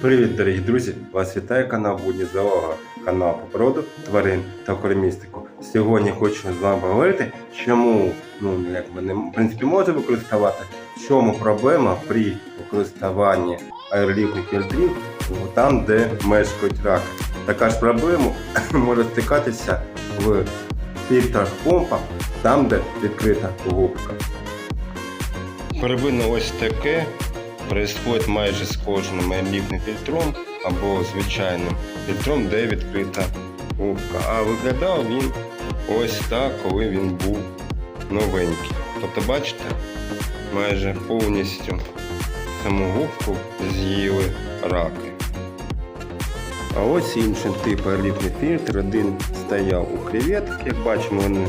Привіт, дорогі друзі! Вас вітає канал Будні Зоолога, канал по породу тварин та кормістику. Сьогодні хочу з вами поговорити, чому ну якби не в принципі може використовувати, в чому проблема при використанні аеролітних фільтрів там, де мешкають раки. Така ж проблема може стикатися в фільтрах помпах, там, де відкрита губка. Первинно ось таке происходит майже з кожним аеролітним фільтром або звичайним фільтром, де відкрита губка. А виглядав він ось так, коли він був новенький. Тобто, бачите, майже повністю саму губку з'їли раки. А ось інший тип аеролітний фільтр. Один стояв у креветки, як бачимо, він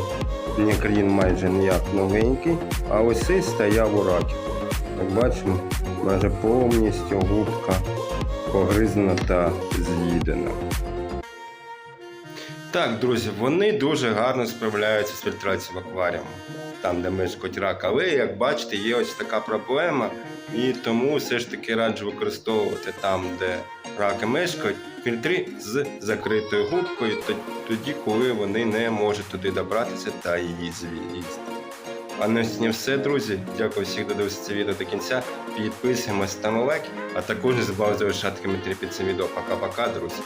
Нікрін майже ніяк новенький, а ось цей стояв у раків. Як бачимо, майже повністю губка погризана та з'їдена. Так, друзі, вони дуже гарно справляються з фільтрацією в акваріумі, там, де мешкають рак. Але, як бачите, є ось така проблема, і тому все ж таки раджу використовувати там, де раки мешкають, фільтри з закритою губкою, тоді, коли вони не можуть туди добратися та її з'їсти. А на сьогодні все, друзі. Дякую всім, хто дивився це відео до кінця. Підписуємось, ставимо лайк, а також не забувайте залишати коментарі під цим відео. Пока-пока, друзі.